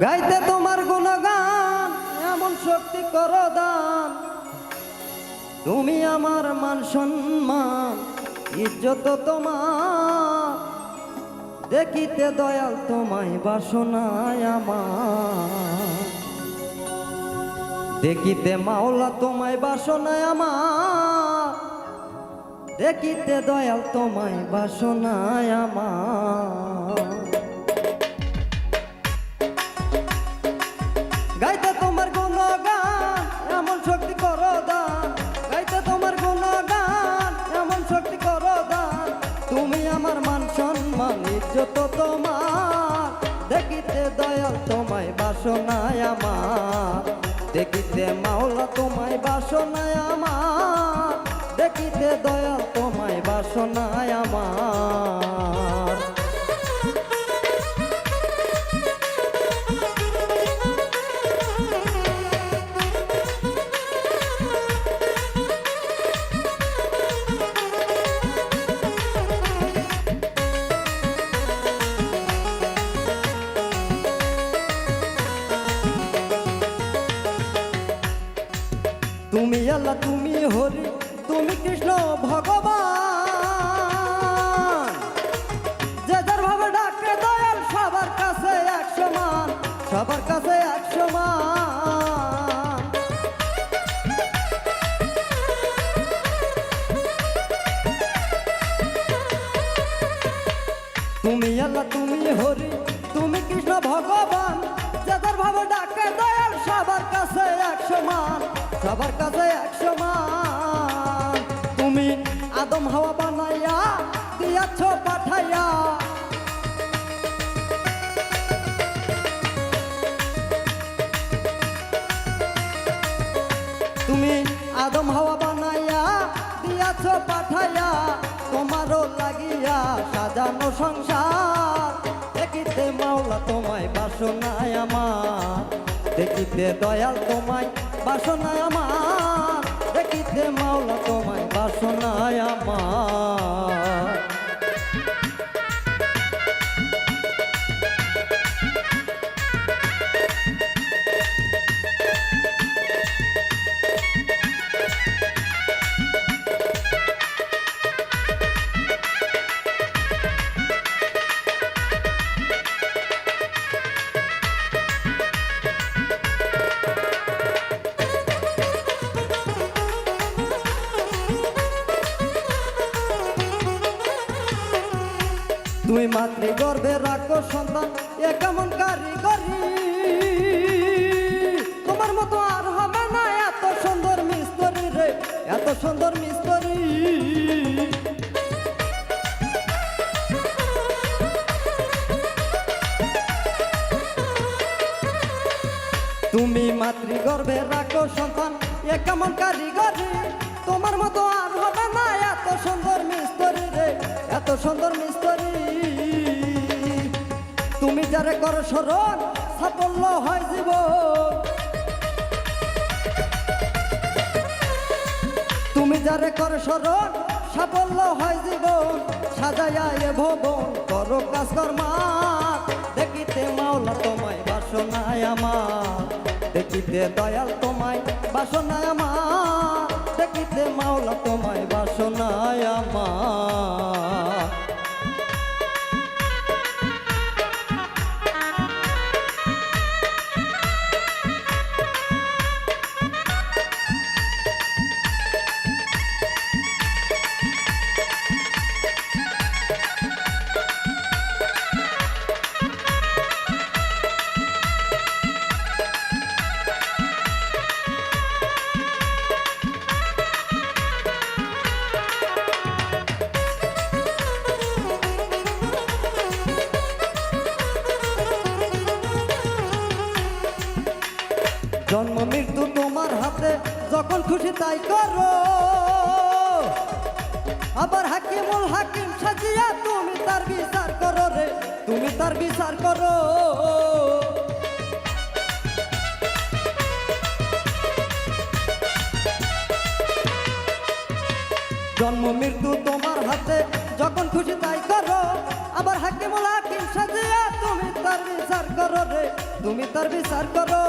গাইতে তোমার গুণগান, এমন শক্তি করো দান। তুমি আমার মান সম্মান, ইজ্জত তোমার। দেখিতে দয়াল তোমায় বাসনায় আমার। দেখিতে মাওলা তোমায় বাসনায় আমার। দেখিতে দয়াল তোমায় বাসনায় আমার। গাইতে তোমার গুণগান, এমন শক্তি করো দান। গাইতে তোমার গুণগান, এমন শক্তি করো দান। তুমি আমার মান সম্মান, ইজ্জত তোমার। দেখিতে দয়াল তোমায়, বাসনায় আমার। দেখিতে মাওলা তোমায়, বাসনায় আমার। আল্লাহ তুমি হরি তুমি কৃষ্ণ ভগবান। যে ভাবে ডাকে দয়াল, সবার কাছে এক সমান সবার কাছে এক সমান তুমি আল্লাহ, তুমি হরি, তুমি কৃষ্ণ ভগবান। যাদের ভাবে ডাকে দয়াল, সবার কাছে এক সমান সবার কাছে এক সমান। তুমি আদম হাওয়া বানাইয়া দিয়াছ, পাঠাইয়া। তুমি আদম হাওয়া বানাইয়া দিয়াছ, পাঠাইয়া। তোমারও লাগিয়া সাজানো সংসার। দেখিতে মাওলা, তোমায় বাসনায় আমার। দেখিতে দয়াল, তোমায় বাসনায় আমার। দেখিতে মাওলা তোমায় বাসনায় আমার। তুই মাতৃ গর্ভে রাখো সন্তান, এ কেমন কারিগরি? তোমার মতো আর হবে না এত সুন্দর মিস্তরি রে, এত সুন্দর মিস্তরি। তুমি মাতৃ গর্ভে রাখো সন্তান, এ কেমন কারিগরি? তোমার মতো আর হবে না এত সুন্দর মিস্তরি। এত সুন্দর মিস্তরি। তুমি যারে করো স্মরণ, সাফল্য হয় জীবন। তুমি যারে করো স্মরণ, সাফল্য হয় জীবন। সাজাইয়া এ ভবন করো কাজ কর্মা দেখিতে মাওলা, তোমায় বাসনায় আমার। দেখিতে দয়াল, তোমায় বাসনায় আমার। দেখিতে মাওলা তোমায় বাসনায় আমার। যখন খুশি তাই করো। আবার হাকিমুল হাকিম সাজিয়া তুমি তার বিচার করো রে, তুমি তার বিচার করো। জন্ম মৃত্যু তোমার হাতে, যখন খুশি তাই করো। আবার হাকিমুল হাকিম সাজিয়া তুমি তার বিচার করো রে, তুমি তার বিচার করো।